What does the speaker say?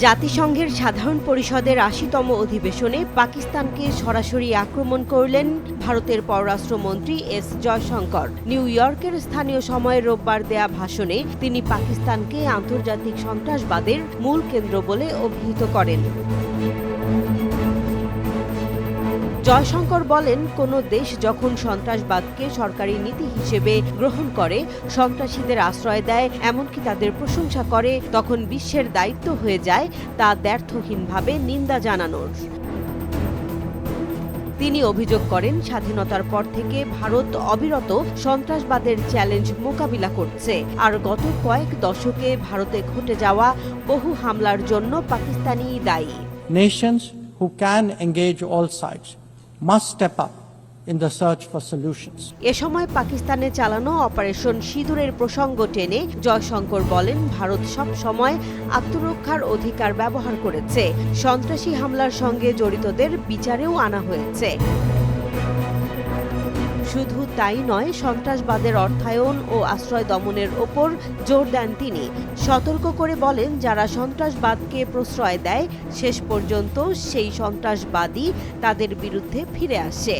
জাতিসংঘের সাধারণ পরিষদের আশিতম অধিবেশনে পাকিস্তানকে সরাসরি আক্রমণ করলেন ভারতের পররাষ্ট্রমন্ত্রী এস জয়শঙ্কর। নিউ ইয়র্কের স্থানীয় সময় রোববার দেয়া ভাষণে তিনি পাকিস্তানকে আন্তর্জাতিক সন্ত্রাসবাদের মূল কেন্দ্র বলে অভিহিত করেন। জয়শঙ্কর বলেন, কোন দেশ যখন সন্ত্রাসবাদকে সরকারি নীতি হিসেবে গ্রহণ করে, সন্ত্রাসীদের আশ্রয় দেয়, এমনকি তাদের প্রশংসা করে, তখন বিশ্বের দায়িত্ব হয়ে যায় তা ব্যর্থহীনভাবে নিন্দা জানানোর। তিনি অভিযোগ করেন, স্বাধীনতার পর থেকে ভারত অবিরত সন্ত্রাসবাদের চ্যালেঞ্জ মোকাবিলা করছে। আর গত কয়েক দশকে ভারতে ঘটে যাওয়া বহু হামলার জন্য পাকিস্তানি দায়ী। Nations who can engage all sides must step up in the search for solutions. এ সময় পাকিস্তানে চালানো অপারেশন সিঁদুরের প্রসঙ্গ টেনে জয়শঙ্কর বলেন, ভারত সব সময় আত্মরক্ষার অধিকার ব্যবহার করেছে সন্ত্রাসী হামলার সঙ্গে জড়িতদের বিচারেও আনা হয়েছে শুধু তাই নয়, সন্ত্রাসবাদের অর্থায়ন ও আশ্রয় দমনের ওপর জোর দেন তিনি। সতর্ক করে বলেন, যারা সন্ত্রাসবাদকে প্রশ্রয় দেয়, শেষ পর্যন্ত সেই সন্ত্রাসবাদী তাদের বিরুদ্ধে ফিরে আসে।